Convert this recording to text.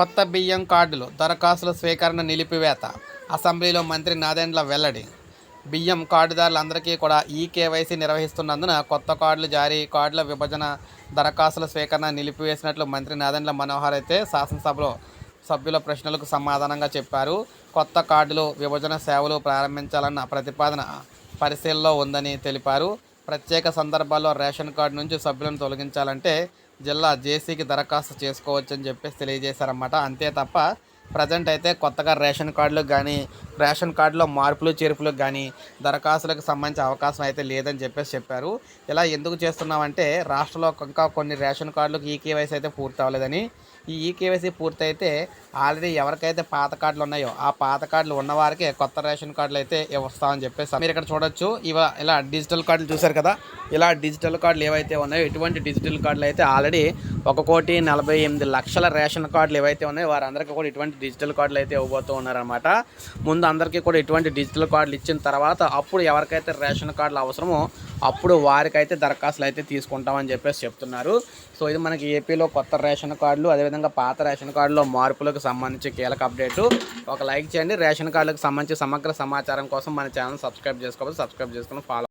కొత్త బియ్యం కార్డులు దరఖాస్తుల స్వీకరణ నిలిపివేత అసెంబ్లీలో మంత్రి నాదెండ్ల వెల్లడి. బియ్యం కార్డుదారులందరికీ కూడా ఈ కేవైసీ నిర్వహిస్తున్నందున కొత్త కార్డులు జారీ కార్డుల విభజన దరఖాస్తుల స్వీకరణ నిలిపివేసినట్లు మంత్రి నాదెండ్ల మనోహర్ అయితే శాసనసభలో సభ్యుల ప్రశ్నలకు సమాధానంగా చెప్పారు. కొత్త కార్డులు విభజన సేవలు ప్రారంభించాలన్న ప్రతిపాదన పరిశీలనలో ఉందని తెలిపారు. ప్రత్యేక సందర్భాల్లో రేషన్ కార్డు నుంచి సభ్యులను తొలగించాలంటే జిల్లా జేసీకి దరఖాస్తు చేసుకోవచ్చని చెప్పేసి తెలియజేశారన్నమాట. అంతే తప్ప ప్రజెంట్ అయితే కొత్తగా రేషన్ కార్డులకు కానీ రేషన్ కార్డులో మార్పులు చేర్పులకు కానీ దరఖాస్తులకు సంబంధించిన అవకాశం అయితే లేదని చెప్పేసి చెప్పారు. ఇలా ఎందుకు చేస్తున్నామంటే రాష్ట్రంలో ఇంకా కొన్ని రేషన్ కార్డులకు ఈ కేవైసీ అయితే పూర్తి అవ్వలేదని. ఈ ఈ కేవైసీ పూర్తయితే ఆల్రెడీ ఎవరికైతే పాత కార్డులు ఉన్నాయో ఆ పాత కార్డులు ఉన్నవారికే కొత్త రేషన్ కార్డులు అయితే వస్తామని చెప్పేసి మీరు ఇక్కడ చూడొచ్చు. ఇవ ఇలా డిజిటల్ కార్డులు చూశారు కదా? ఇలా డిజిటల్ కార్డులు ఏవైతే ఉన్నాయో ఇటువంటి డిజిటల్ కార్డులు అయితే ఆల్రెడీ ఒక కోటి నలభై ఎనిమిది లక్షల రేషన్ కార్డులు ఏవైతే ఉన్నాయో వారందరికీ కూడా ఇటువంటి డిజిటల్ కార్డులు అయితే ఇవ్వబోతూ ఉన్నారనమాట ముందు అందరికీ కూడా ఇటువంటి డిజిటల్ కార్డులు ఇచ్చిన తర్వాత అప్పుడు ఎవరికైతే రేషన్ కార్డులు అవసరమో అప్పుడు వారికైతే దరఖాస్తులు అయితే తీసుకుంటామని చెప్పేసి చెప్తున్నారు. సో ఇది మనకి ఏపీలో కొత్త రేషన్ కార్డులు అదేవిధంగా పాత రేషన్ కార్డులో మార్పులకు సంబంధించి కీలక అప్డేటు. ఒక లైక్ చేయండి. రేషన్ కార్డులకు సంబంధించి సమగ్ర సమాచారం కోసం మన ఛానల్ సబ్స్క్రైబ్ చేసుకోవాలి సబ్స్క్రైబ్ చేసుకుని ఫాలో